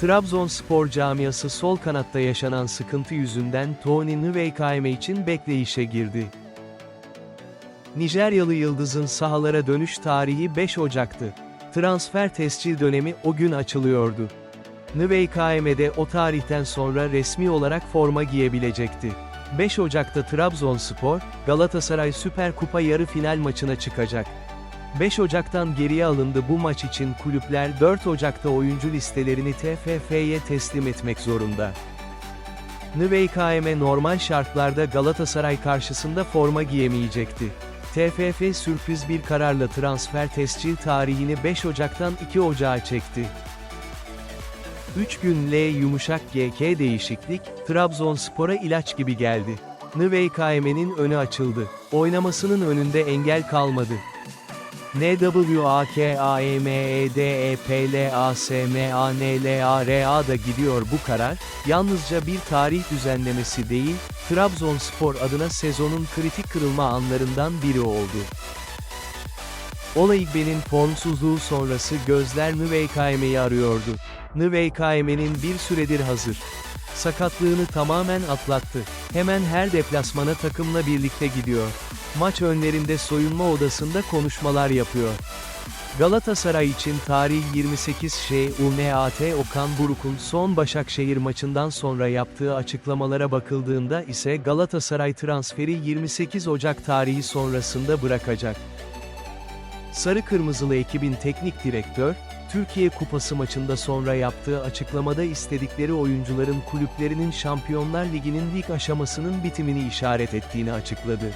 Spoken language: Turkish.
Trabzonspor camiası sol kanatta yaşanan sıkıntı yüzünden Tony Nwaykayeme için bekleyişe girdi. Nijeryalı Yıldız'ın sahalara dönüş tarihi 5 Ocak'tı. Transfer tescil dönemi o gün açılıyordu. Nwaykayeme de o tarihten sonra resmi olarak forma giyebilecekti. 5 Ocak'ta Trabzonspor, Galatasaray Süper Kupa yarı final maçına çıkacak. 5 Ocak'tan geriye alındı bu maç için kulüpler 4 Ocak'ta oyuncu listelerini TFF'ye teslim etmek zorunda. Nwaykayeme normal şartlarda Galatasaray karşısında forma giyemeyecekti. TFF sürpriz bir kararla transfer tescil tarihini 5 Ocak'tan 2 Ocak'a çekti. 3 gün L yumuşak GK değişiklik, Trabzonspor'a ilaç gibi geldi. Nwaykayem'in önü açıldı. Oynamasının önünde engel kalmadı. E NWAKAMEDEPLASMANLARA da gidiyor bu karar, yalnızca bir tarih düzenlemesi değil, Trabzonspor adına sezonun kritik kırılma anlarından biri oldu. Olaigbe'nin formsuzluğu sonrası gözler Nwaykayem'i arıyordu. Nwaykayem'in bir süredir hazır. Sakatlığını tamamen atlattı. Hemen her deplasmana takımla birlikte gidiyor. Maç önlerinde soyunma odasında konuşmalar yapıyor. Galatasaray için tarih 28 şey UNAT Okan Buruk'un son Başakşehir maçından sonra yaptığı açıklamalara bakıldığında ise Galatasaray transferi 28 Ocak tarihi sonrasında bırakacak. Sarı Kırmızılı ekibin teknik direktör, Türkiye Kupası maçında sonra yaptığı açıklamada istedikleri oyuncuların kulüplerinin Şampiyonlar Ligi'nin lig aşamasının bitimini işaret ettiğini açıkladı.